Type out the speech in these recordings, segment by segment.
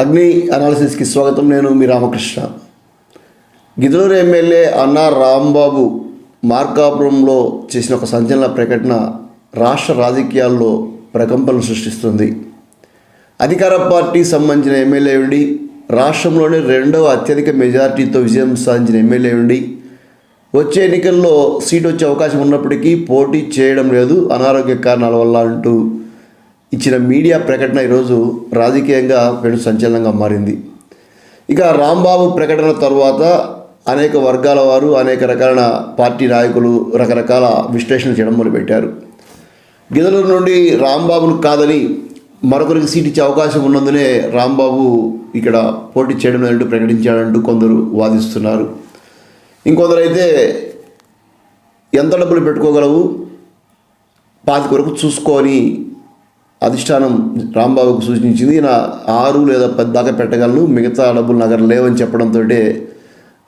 అగ్ని అనాలిసిస్కి స్వాగతం నేను మీ రామకృష్ణ. గిద్దలూరు ఎమ్మెల్యే అన్నా రాంబాబు మార్కాపురంలో చేసిన ఒక సంచలన ప్రకటన రాష్ట్ర రాజకీయాల్లో ప్రకంపనలు సృష్టిస్తుంది. అధికార పార్టీ సంబంధించిన ఎమ్మెల్యే ఉండి రాష్ట్రంలోనే రెండవ అత్యధిక మెజార్టీతో విజయం సాధించిన ఎమ్మెల్యే ఉండి వచ్చే ఎన్నికల్లో సీట్ వచ్చే అవకాశం ఉన్నప్పటికీ పోటీ చేయడం లేదు అనారోగ్య కారణాల వల్ల అంటూ ఇచ్చిన మీడియా ప్రకటన ఈరోజు రాజకీయంగా పెను సంచలనంగా మారింది. ఇక రాంబాబు ప్రకటన తర్వాత అనేక వర్గాల వారు అనేక రకాల పార్టీ నాయకులు రకరకాల విశ్లేషణ చేయడం మొదలుపెట్టారు. గిదలూరు నుండి రాంబాబును కాదని మరొకరికి సీట్ ఇచ్చే అవకాశం ఉన్నందునే రాంబాబు ఇక్కడ పోటీ చేయడం లేదంటూ ప్రకటించాడంటూ కొందరు వాదిస్తున్నారు. ఇంకొందరైతే ఎంత డబ్బులు పెట్టుకోగలవు? పాతి కొరకు చూసుకొని అధిష్టానం రాంబాబుకు సూచించింది నా ఆరు లేదా పది దాకా పెట్టగలను మిగతా డబ్బులు నగరం లేవని చెప్పడంతో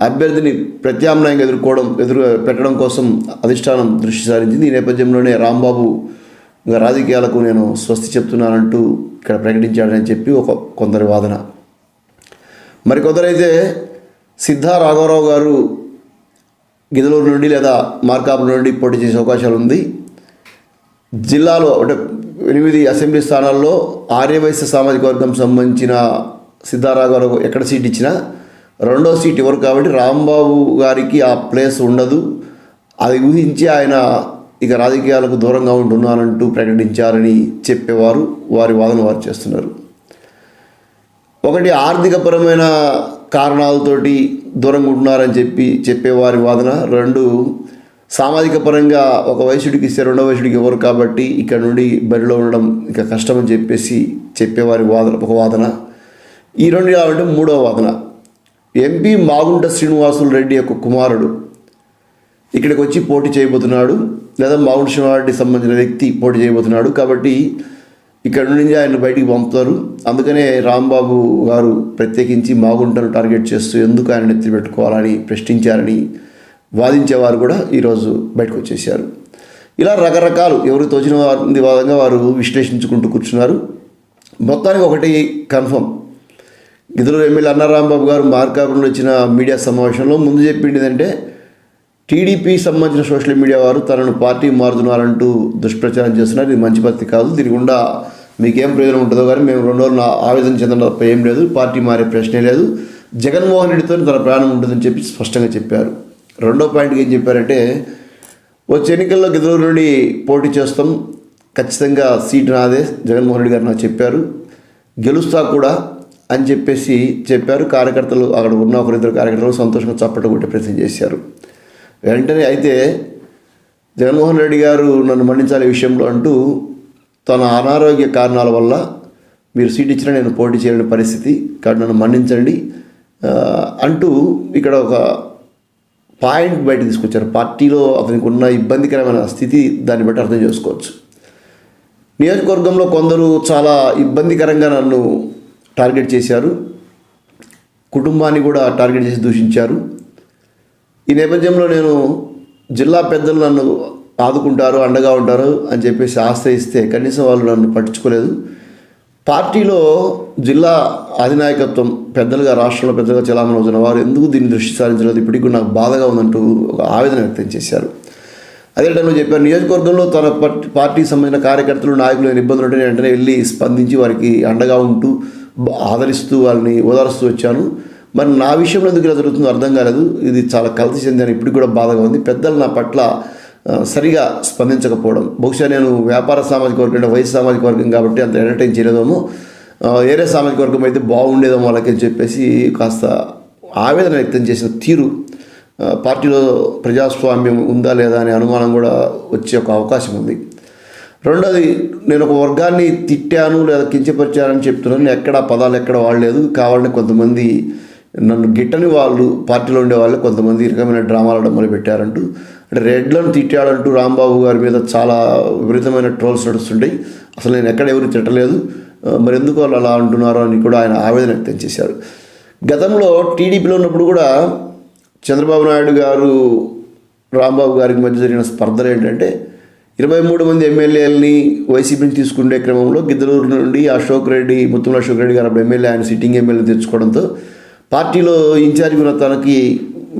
అభ్యర్థిని ప్రత్యామ్నాయంగా ఎదుర్కోవడం ఎదురు పెట్టడం కోసం అధిష్టానం దృష్టి సారించింది. ఈ నేపథ్యంలోనే రాంబాబు రాజకీయాలకు నేను స్వస్తి చెప్తున్నానంటూ ఇక్కడ ప్రకటించాడని చెప్పి ఒక కొందరి వాదన. మరి కొందరైతే సిద్ధా రాఘవరావు గారు గిదలూరు నుండి లేదా మార్కాపురం నుండి పోటీ చేసే అవకాశాలు ఉంది జిల్లాలో అంటే ఎనిమిది అసెంబ్లీ స్థానాల్లో ఆర్యవైశ్య సామాజిక వర్గం సంబంధించిన సిద్ధారాఘవరావు ఎక్కడ సీట్ ఇచ్చినా రెండో సీట్ ఇవ్వరు కాబట్టి రాంబాబు గారికి ఆ ప్లేస్ ఉండదు. అది ఊహించి ఆయన ఇక రాజకీయాలకు దూరంగా ఉంటున్నానంటూ ప్రకటించారని చెప్పేవారు. వారి వాదన వారు చేస్తున్నారు. ఒకటి ఆర్థికపరమైన కారణాలతోటి దూరంగా ఉంటున్నారని చెప్పి చెప్పేవారి వాదన. రెండు సామాజిక పరంగా ఒక వయసుడికి ఇస్తే రెండో వయసుడికి ఎవరు కాబట్టి ఇక్కడ నుండి బరిలో ఉండడం ఇక కష్టమని చెప్పేసి చెప్పేవారి వాదన ఒక వాదన. ఈ రెండు కావాలంటే మూడవ వాదన. ఎంపీ మాగుంట శ్రీనివాసులు రెడ్డి యొక్క కుమారుడు ఇక్కడికి వచ్చి పోటీ చేయబోతున్నాడు. లేదా మాగుంట శ్రీనివారెడ్డికి సంబంధించిన వ్యక్తి పోటీ చేయబోతున్నాడు కాబట్టి ఇక్కడ నుంచి ఆయన బయటికి పంపుతారు. అందుకనే రాంబాబు గారు ప్రత్యేకించి మాగుంటను టార్గెట్ చేస్తూ ఎందుకు ఆయన నెత్తి పెట్టుకోవాలని ప్రశ్నించారని వాదించేవారు కూడా ఈరోజు బయటకు వచ్చేసారు ఇలా రకరకాలు ఎవరు తోచిన వారి వాదంగా వారు విశ్లేషించుకుంటూ కూర్చున్నారు. మొత్తానికి ఒకటి కన్ఫర్మ్. ఇద్దరు ఎమ్మెల్యే అన్నారాంబాబు గారు మార్కాపురంలో ఇచ్చిన మీడియా సమావేశంలో ముందు చెప్పింది ఏంటంటే టీడీపీ సంబంధించిన సోషల్ మీడియా వారు తనను పార్టీ మారుతున్నారంటూ దుష్ప్రచారం చేస్తున్నారు. ఇది మంచి పద్ధతి కాదు. దీని గుండా మీకేం ప్రయోజనం ఉంటుందో కానీ మేము రెండు రోజులు ఆవేదన చెందడం తప్ప ఏం లేదు. పార్టీ మారే ప్రశ్నే లేదు. జగన్మోహన్ రెడ్డితో తన ప్రాణం ఉంటుందని చెప్పి స్పష్టంగా చెప్పారు. రెండో పాయింట్కి ఏం చెప్పారంటే వచ్చే ఎన్నికల్లో గిద్దలూరు నుండి పోటీ చేస్తాం. ఖచ్చితంగా సీట్ నాదే. జగన్మోహన్ రెడ్డి గారు నాకు చెప్పారు. గెలుస్తా కూడా అని చెప్పేసి చెప్పారు. కార్యకర్తలు అక్కడ ఉన్న ఒకరిద్దరు కార్యకర్తలు సంతోషంగా చప్పట్లు కొట్టే ప్రయత్నం చేశారు. వెంటనే అయితే జగన్మోహన్ రెడ్డి గారు నన్ను మన్నించాలి విషయంలో అంటూ తన అనారోగ్య కారణాల వల్ల మీరు సీట్ ఇచ్చినా నేను పోటీ చేయని పరిస్థితి కానీ నన్ను మన్నించండి. అంటూ ఇక్కడ ఒక పాయింట్ బయట తీసుకొచ్చారు. పార్టీలో అతనికి ఉన్న ఇబ్బందికరమైన స్థితి దాన్ని బట్టి అర్థం చేసుకోవచ్చు. నియోజకవర్గంలో కొందరు చాలా ఇబ్బందికరంగా నన్ను టార్గెట్ చేశారు. కుటుంబాన్ని కూడా టార్గెట్ చేసి దూషించారు. ఈ నేపథ్యంలో నేను జిల్లా పెద్దలు నన్ను ఆదుకుంటారు అండగా ఉంటారు అని చెప్పేసి ఆశ్రయిస్తే కనీసం వాళ్ళు నన్ను పట్టించుకోలేదు. పార్టీలో జిల్లా అధినాయకత్వం పెద్దలుగా రాష్ట్రంలో పెద్దలుగా చలామణి అవుతున్న వారు ఎందుకు దీన్ని దృష్టి సారించలేదు? ఇప్పటికి కూడా నాకు బాధగా ఉందంటూ ఒక ఆవేదన వ్యక్తం చేశారు. అదే టైంలో చెప్పారు నియోజకవర్గంలో తన పార్టీ పార్టీకి సంబంధించిన కార్యకర్తలు నాయకులు ఇబ్బందులు ఉంటే వెంటనే వెళ్ళి స్పందించి వారికి అండగా ఉంటూ ఆదరిస్తూ వాళ్ళని ఓదారుస్తూ వచ్చాను. మరి నా విషయంలో ఎందుకు ఇలా జరుగుతుందో అర్థం కాలేదు. ఇది చాలా కలత చెందిన. ఇప్పటికి కూడా బాధగా ఉంది. పెద్దలు నా పట్ల సరిగా స్పందించకపోవడం. బహుశా నేను వ్యాపార సామాజిక వర్గం అంటే వయసు సామాజిక వర్గం కాబట్టి అంత ఎంటర్టైన్ చేయలేదేమో. ఏరే సామాజిక వర్గం అయితే బాగుండేదేమో వాళ్ళకి అని చెప్పేసి కాస్త ఆవేదన వ్యక్తం చేసిన తీరు పార్టీలో ప్రజాస్వామ్యం ఉందా లేదా అనే అనుమానం కూడా వచ్చే ఒక అవకాశం ఉంది. రెండోది నేను ఒక వర్గాన్ని తిట్టాను లేదా కించపరిచానని చెప్తున్నాను. ఎక్కడ పదాలు ఎక్కడ వాడలేదు. కావాలని కొంతమంది నన్ను గిట్టని వాళ్ళు పార్టీలో ఉండే వాళ్ళు కొంతమంది రకమైన డ్రామాలు ఆడడం మొదలు పెట్టారంటూ అంటే రెడ్లను తిట్టాడంటూ రాంబాబు గారి మీద చాలా విపరీతమైన ట్రోల్స్ నడుస్తుంటాయి. అసలు నేను ఎక్కడ ఎవరు తిట్టలేదు. మరి ఎందుకు వాళ్ళు అలా అంటున్నారో అని కూడా ఆయన ఆవేదన వ్యక్తం చేశారు. గతంలో టీడీపీలో ఉన్నప్పుడు కూడా చంద్రబాబు నాయుడు గారు రాంబాబు గారికి మధ్య జరిగిన స్పర్ధలు ఏంటంటే ఇరవై మూడు మంది ఎమ్మెల్యేలని వైసీపీని తీసుకునే క్రమంలో గిద్దలూరు నుండి అశోక్ రెడ్డి ముత్తుల అశోక్ రెడ్డి గారు అప్పుడు ఎమ్మెల్యే ఆయన సిట్టింగ్ ఎమ్మెల్యే తెచ్చుకోవడంతో పార్టీలో ఇన్ఛార్జ్ ఉన్న తనకి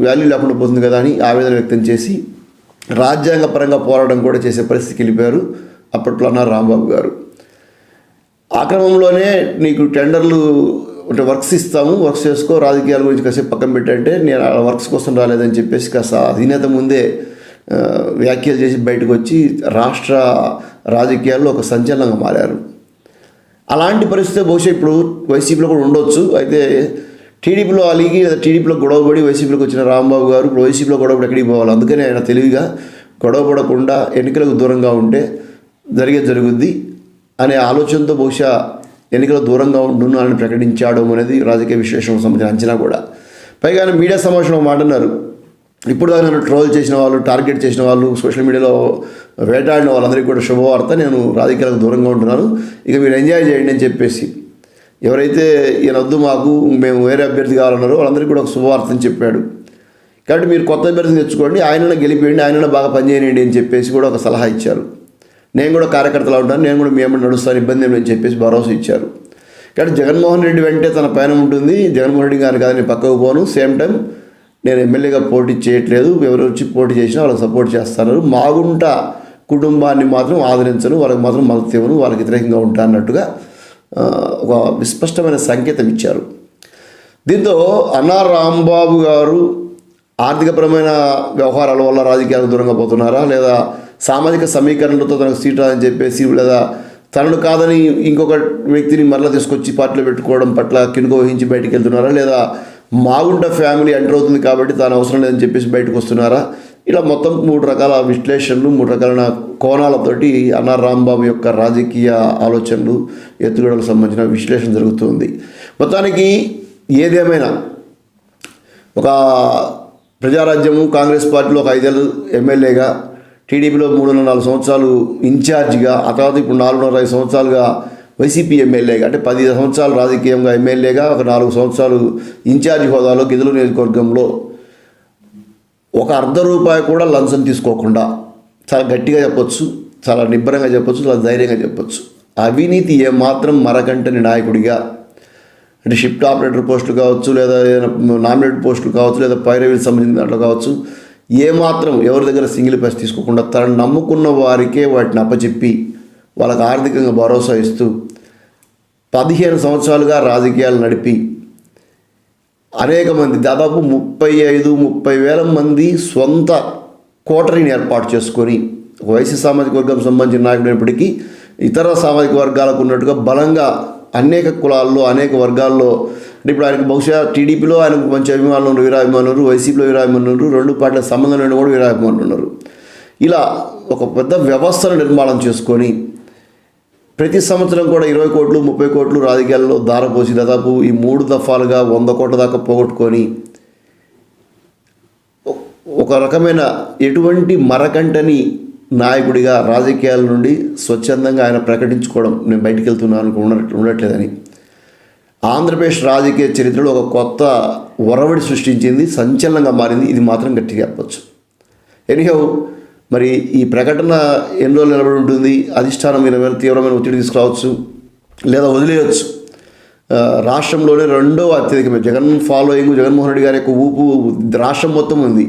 వాల్యూ లేకుండా పోతుంది కదా అని ఆవేదన వ్యక్తం చేసి రాజ్యాంగపరంగా పోరాటం కూడా చేసే పరిస్థితికి వెళ్ళిపోయారు. అప్పట్లో అన్నారు రాంబాబు గారు. ఆ క్రమంలోనే నీకు టెండర్లు అంటే వర్క్స్ ఇస్తాము వర్క్స్ చేసుకో రాజకీయాల గురించి కాసేపు పక్కన పెట్టంటే నేను ఆ వర్క్స్ కోసం రాలేదని చెప్పేసి కాస్త అధినేత ముందే వ్యాఖ్యలు చేసి బయటకు వచ్చి రాష్ట్ర రాజకీయాల్లో ఒక సంచలనంగా మారారు. అలాంటి పరిస్థితి బహుశా ఇప్పుడు వైసీపీలో కూడా ఉండొచ్చు. అయితే టీడీపీలో అలిగి లేదా టీడీపీలో గొడవపడి వైసీపీలోకి వచ్చిన రాంబాబు గారు ఇప్పుడు వైసీపీలో గొడవపడి ఎక్కడికి పోవాలి? అందుకని ఆయన తెలివిగా గొడవపడకుండా ఎన్నికలకు దూరంగా ఉంటే జరిగేది జరుగుద్ది అనే ఆలోచనతో బహుశా ఎన్నికలకు దూరంగా ఉంటున్నానని ప్రకటించాడు అనేది రాజకీయ విశ్లేషణకు సంబంధించిన అంచనా కూడా. పైగా ఆయన మీడియా సమావేశంలో మాట అన్నారు. ఇప్పుడు దాకా నన్ను ట్రోల్ చేసిన వాళ్ళు టార్గెట్ చేసిన వాళ్ళు సోషల్ మీడియాలో వేటాడిన వాళ్ళందరికీ కూడా శుభవార్త. నేను రాజకీయాలకు దూరంగా ఉంటున్నాను. ఇక మీరు ఎంజాయ్ చేయండి అని చెప్పేసి ఎవరైతే ఈయన వద్దు మాకు మేము వేరే అభ్యర్థి కావాలన్నారో వాళ్ళందరికీ కూడా ఒక శుభవార్తని చెప్పాడు. కాబట్టి మీరు కొత్త అభ్యర్థిని తెచ్చుకోండి ఆయనను గెలిపేయండి ఆయనను బాగా పనిచేయండి అని చెప్పేసి కూడా ఒక సలహా ఇచ్చారు. నేను కూడా కార్యకర్తలా ఉంటాను నేను కూడా మేము నడుస్తాను ఇబ్బంది ఏమి అని చెప్పేసి భరోసా ఇచ్చారు. కానీ జగన్మోహన్ రెడ్డి వెంటే తన పైన ఉంటుంది. జగన్మోహన్ రెడ్డి గారిని కాదు నేను పక్కకు పోను. సేమ్ టైం నేను ఎమ్మెల్యేగా పోటీ చేయట్లేదు. ఎవరు వచ్చి పోటీ చేసినా వాళ్ళకి సపోర్ట్ చేస్తారు మాగుంట కుటుంబాన్ని మాత్రం ఆదరించను వాళ్ళకి మాత్రం మద్దతు ఇవ్వను వాళ్ళకి వ్యతిరేకంగా ఉంటా అన్నట్టుగా ఒక విస్పష్టమైన సంకేతం ఇచ్చారు. దీంతో అన్నా రాంబాబు గారు ఆర్థికపరమైన వ్యవహారాల వల్ల రాజకీయాలకు దూరంగా పోతున్నారా? లేదా సామాజిక సమీకరణలతో తనకు సీట్ రాదని చెప్పేసి లేదా తనను కాదని ఇంకొక వ్యక్తిని మరలా తీసుకొచ్చి పార్టీలో పెట్టుకోవడం పట్ల కినుక వహించి బయటకు వెళ్తున్నారా? లేదా మాగుంట ఫ్యామిలీ ఎంటర్ అవుతుంది కాబట్టి తాను అవసరం లేదని చెప్పేసి బయటకు వస్తున్నారా? ఇలా మొత్తం మూడు రకాల విశ్లేషణలు మూడు రకాల కోణాలతోటి అన్నా రాంబాబు యొక్క రాజకీయ ఆలోచనలు ఎత్తుగడలకు సంబంధించిన విశ్లేషణ జరుగుతుంది. మొత్తానికి ఏదేమైనా ఒక ప్రజారాజ్యము కాంగ్రెస్ పార్టీలో ఒక ఐదేళ్ళు ఎమ్మెల్యేగా టీడీపీలో మూడున్నర నాలుగు సంవత్సరాలు ఇన్ఛార్జిగా ఆ తర్వాత ఇప్పుడు నాలుగున్నర ఐదు సంవత్సరాలుగా వైసీపీ ఎమ్మెల్యేగా అంటే పది సంవత్సరాలు రాజకీయంగా ఎమ్మెల్యేగా ఒక నాలుగు సంవత్సరాలు ఇన్ఛార్జి హోదాలో గిదులు నియోజకవర్గంలో ఒక అర్ధ రూపాయి కూడా లంచం తీసుకోకుండా చాలా గట్టిగా చెప్పొచ్చు చాలా నిబ్బరంగా చెప్పొచ్చు చాలా ధైర్యంగా చెప్పొచ్చు. అవినీతి ఏమాత్రం మరకంటని నాయకుడిగా అంటే షిఫ్ట్ ఆపరేటర్ పోస్టులు కావచ్చు లేదా నామినేట్ పోస్టులు కావచ్చు లేదా పైరవీకి సంబంధించిన దాంట్లో కావచ్చు ఏమాత్రం ఎవరి దగ్గర సింగిల్ పైస తీసుకోకుండా తనను నమ్ముకున్న వారికే వాటిని అప్పచెప్పి వాళ్ళకి ఆర్థికంగా భరోసా ఇస్తూ పదిహేను సంవత్సరాలుగా రాజకీయాలు నడిపి అనేక మంది దాదాపు ముప్పై ఐదు ముప్పై వేల మంది సొంత కోటరీని ఏర్పాటు చేసుకొని వైసీ వైశ్య సామాజిక వర్గం సంబంధించిన నాయకుడైనప్పటికీ ఇతర సామాజిక వర్గాలకు ఉన్నట్టుగా బలంగా అనేక కులాల్లో అనేక వర్గాల్లో ఇప్పుడు ఆయనకు బహుశా టీడీపీలో ఆయనకు మంచి అభిమానులు ఉన్నారు వీరాభిమానులు వైసీపీలో వీరాభిమానులు రెండు పార్టీల సంబంధం లేని కూడా వీరాభిమానులు ఉన్నారు. ఇలా ఒక పెద్ద వ్యవస్థను నిర్మాణం చేసుకొని ప్రతి సంవత్సరం కూడా ఇరవై కోట్లు ముప్పై కోట్లు రాజకీయాల్లో దారపోసి దాదాపు ఈ మూడు దఫాలుగా వంద కోట్ల దాకా పోగొట్టుకొని ఒక రకమైన ఎటువంటి మరకంటని నాయకుడిగా రాజకీయాల నుండి స్వచ్ఛందంగా ఆయన ప్రకటించుకోవడం నేను బయటికి వెళ్తున్నాను ఉండట్లేదని. ఆంధ్రప్రదేశ్ రాజకీయ చరిత్రలో ఒక కొత్త ఒరవడి సృష్టించింది సంచలనంగా మారింది. ఇది మాత్రం గట్టిగా చెప్పచ్చు. ఎనీహౌ మరి ఈ ప్రకటన ఎన్ని రోజులు నిలబడి ఉంటుంది? అధిష్టానం మీద తీవ్రమైన ఒత్తిడి తీసుకురావచ్చు లేదా వదిలేయచ్చు. రాష్ట్రంలోనే రెండో అత్యధికమే. జగన్ ఫాలోయింగ్ జగన్మోహన్ రెడ్డి గారి యొక్క ఊపు రాష్ట్రం మొత్తం ఉంది.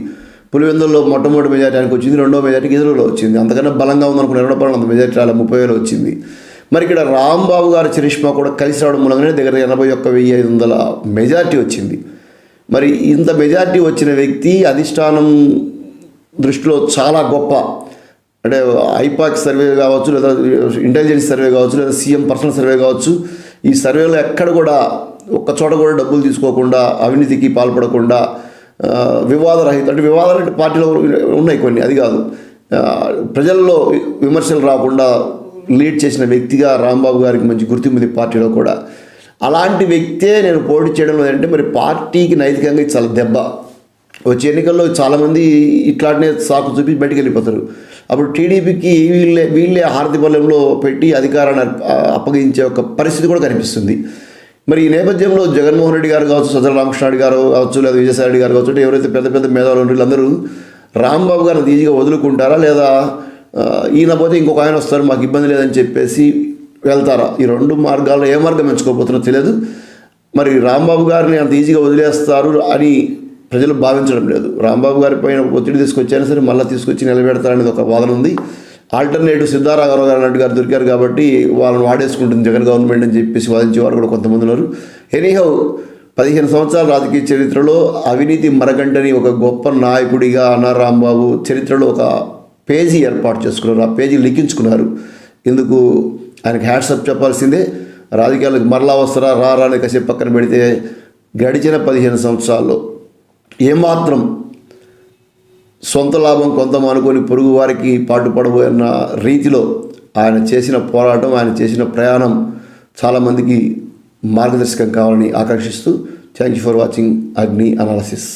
పులివెందుల్లో మొట్టమొదటి మెజార్టీ ఆయనకు వచ్చింది రెండో మెజార్టీ గిదులలో వచ్చింది. అంతకన్నా బలంగా ఉందనుకున్న ఇరవై అంత మెజార్టీ రాలే ముప్పై వేలు వచ్చింది. మరి ఇక్కడ రాంబాబు గారి చరిష్మా కూడా కలిసి రావడం మూలంగానే దగ్గర ఎనభై ఒక్క వెయ్యి ఐదు వందల మెజార్టీ వచ్చింది. మరి ఇంత మెజార్టీ వచ్చిన వ్యక్తి అధిష్టానం దృష్టిలో చాలా గొప్ప అంటే ఐపాక్ సర్వే కావచ్చు లేదా ఇంటెలిజెన్స్ సర్వే కావచ్చు లేదా సీఎం పర్సనల్ సర్వే కావచ్చు ఈ సర్వేలో ఎక్కడ కూడా ఒక్క చోట కూడా డబ్బులు తీసుకోకుండా అవినీతికి పాల్పడకుండా వివాదరహిత అంటే వివాదాలు అంటే పార్టీలో ఉన్నాయి కొన్ని అది కాదు. ప్రజల్లో విమర్శలు రాకుండా లీడ్ చేసిన వ్యక్తిగా రాంబాబు గారికి మంచి గుర్తింపు ఉంది పార్టీలో కూడా. అలాంటి వ్యక్తే నేను పోటీ చేయడం లేదంటే మరి పార్టీకి నైతికంగా ఇది చాలా దెబ్బ. వచ్చే ఎన్నికల్లో చాలామంది ఇట్లాంటినే సాకు చూపి బయటికి వెళ్ళిపోతారు. అప్పుడు టీడీపీకి వీళ్ళే వీళ్ళే హారతి బలంలో పెట్టి అధికారాన్ని అప్పగించే ఒక పరిస్థితి కూడా కనిపిస్తుంది. మరి ఈ నేపథ్యంలో జగన్మోహన్ రెడ్డి గారు కావచ్చు సజ్జల రామకృష్ణ గారు కావచ్చు లేదా విజయసాయి రెడ్డి గారు కావచ్చు ఎవరైతే పెద్ద పెద్ద మేధావులు ఉన్నారో వీళ్ళందరూ రాంబాబు గారిని ఈజీగా వదులుకుంటారా లేదా ఈయన పోతే ఇంకొక ఆయన వస్తారు మాకు ఇబ్బంది లేదని చెప్పేసి వెళ్తారా? ఈ రెండు మార్గాల్లో ఏ మార్గం ఎంచుకోబోతున్నో తెలియదు. మరి రాంబాబు గారిని అంత ఈజీగా వదిలేస్తారు అని ప్రజలు భావించడం లేదు. రాంబాబు గారి పైన ఒత్తిడి తీసుకొచ్చైనా సరే మళ్ళీ తీసుకొచ్చి నిలబెడతారనేది ఒక వాదన ఉంది. ఆల్టర్నేటివ్ సిద్ధారాఘవరావు గారు అన్నట్టు గారు దొరికారు కాబట్టి వాళ్ళని వాడేసుకుంటుంది జగన్ గవర్నమెంట్ అని చెప్పేసి వాదించేవారు కూడా కొంతమంది ఉన్నారు. ఎనీహౌ పదిహేను సంవత్సరాల రాజకీయ చరిత్రలో అవినీతి మరగంటని ఒక గొప్ప నాయకుడిగా అన్న రాంబాబు చరిత్రలో ఒక పేజీ ఏర్పాటు చేసుకున్నారు. ఆ పేజీ లిఖించుకున్నారు. ఇందుకు ఆయనకి హ్యాట్సప్ చెప్పాల్సిందే. రాజకీయాలకు మరలా వస్తారా? రారా అని కాసేపు పక్కన పెడితే గడిచిన పదిహేను సంవత్సరాల్లో ఏమాత్రం సొంత లాభం కొంత అనుకొని పొరుగు వారికి పాటుపడబోయన్న రీతిలో ఆయన చేసిన పోరాటం ఆయన చేసిన ప్రయాణం చాలామందికి మార్గదర్శకం కావాలని ఆకర్షిస్తూ thank you for watching Agni analysis.